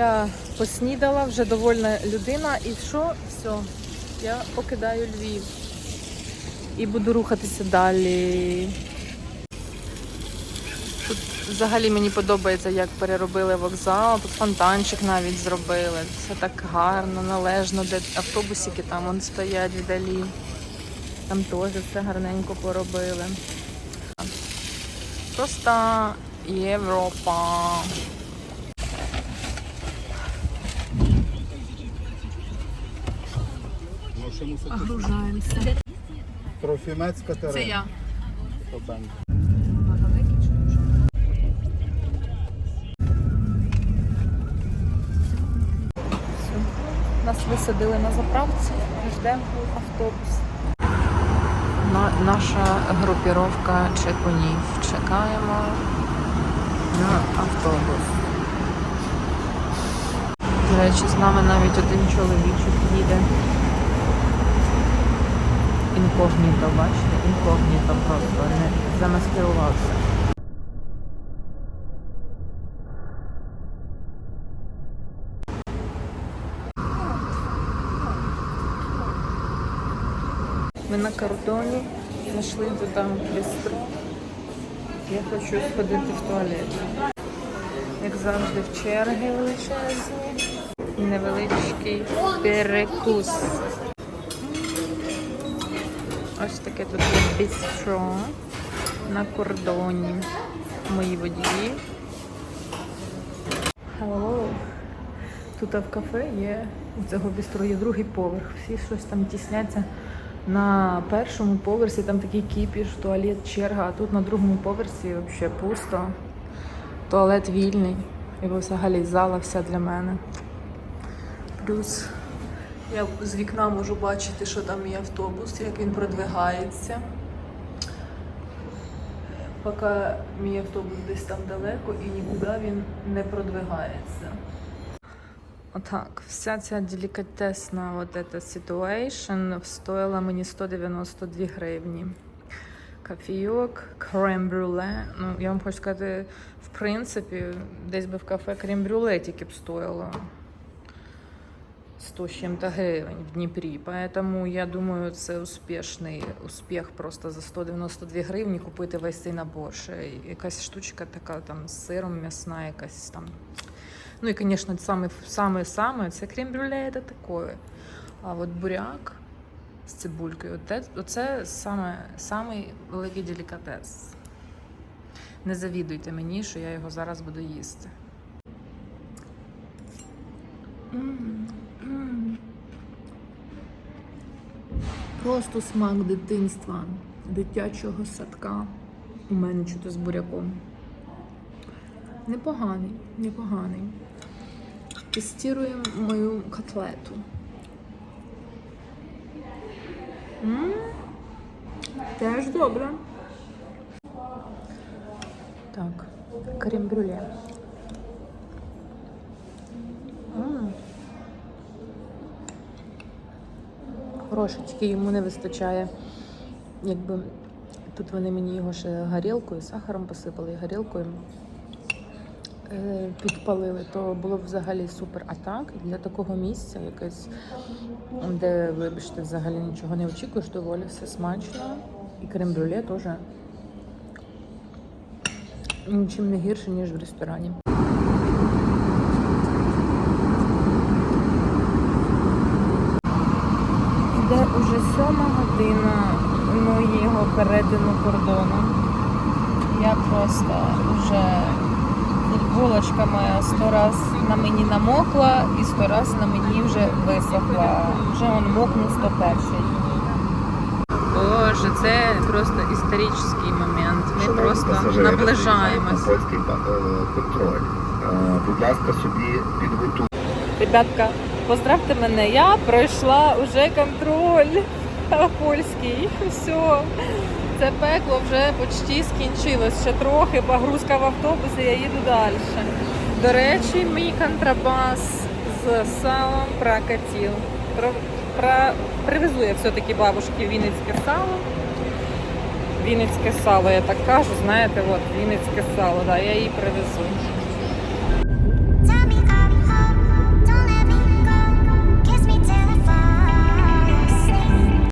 Я поснідала, вже довольна людина. І що? Все, я покидаю Львів. І буду рухатися далі. Тут взагалі мені подобається, як переробили вокзал. Тут фонтанчик навіть зробили. Все так гарно, належно, де автобусики там вон стоять вдалі. Там теж все гарненько поробили. Просто Європа. Огружаємося. Трофімець Катерина. Це я. Нас висадили на заправці, ждемо автобус. На, наша групіровка чекунів. Чекаємо на автобус. До речі, з нами навіть один чоловічок їде. Інкогніто, бачите, інкогніто просто не замаскирувався. Ми на кордоні знайшли там бістро. Я хочу сходити в туалет. Як завжди, в черги величезні невеличкий перекус. Ось таке тут є бістро на кордоні. Мої водії. Hello. Тут в кафе є у цього бістро є другий поверх. Всі щось там тісняться. На першому поверсі там такий кіпіш, туалет, черга, а тут на другому поверсі взагалі пусто. Туалет вільний. І взагалі зала вся для мене. Плюс я з вікна можу бачити, що там є автобус, як він продвигається. Поки мій автобус десь там далеко і нікуди він не продвигається. Отак, вся ця делікатесна от эта situation стоїла мені 192 гривні. Кофійок, крем-брюле. Ну, я вам хочу сказати, в принципі, десь би в кафе крем-брюле тільки б стоїло 100 з чим-то гривень в Дніпрі. Поэтому я думаю, це успішний успіх просто за 192 гривні купити весь цей набор. Ще якась штучка така там з сиром м'ясна, якась там. Ну і, звісно, саме саме саме це крем-брюле, це таке. А от буряк з цибулькою, оце, саме, самий великий делікатес. Не завідуйте мені, що я його зараз буду їсти. М, м. Просто смак дитинства, дитячого садка. У мене чого з буряком. Непоганий, непоганий. Тестуємо мою котлету. М, Теж добре. Так, крем-брюле. М. Хорошечки, йому не вистачає. Якби тут вони мені його ще горілкою, сахаром посипали і горілкою е, підпалили, то було б взагалі супер. А так, для такого місця, якесь, де, вибачте, взагалі нічого не очікуєш, доволі все смачно. І крем-брюле теж нічим не гірше, ніж в ресторані. Іде уже сьома година моєго перетину кордону. Я просто вже футболочка моя сто раз на мені намокла і сто раз на мені вже висохла. Вже он мокну 101. Боже, це просто історичний момент. Ми Шановні просто пасажири, наближаємось. Польський е, контроль. Е, Будь ласка, собі підготуйте. Ребятка, поздравте мене, я пройшла уже контроль польський. Все. Це пекло вже почти скінчилось. Ще трохи погрузка в автобусі, я їду далі. До речі, мій контрабас з салом прокатив. Про, про, привезу я все-таки бабушки вінницьке сало. Вінницьке сало, я так кажу, знаєте, от Вінницьке сало, да, я її привезу.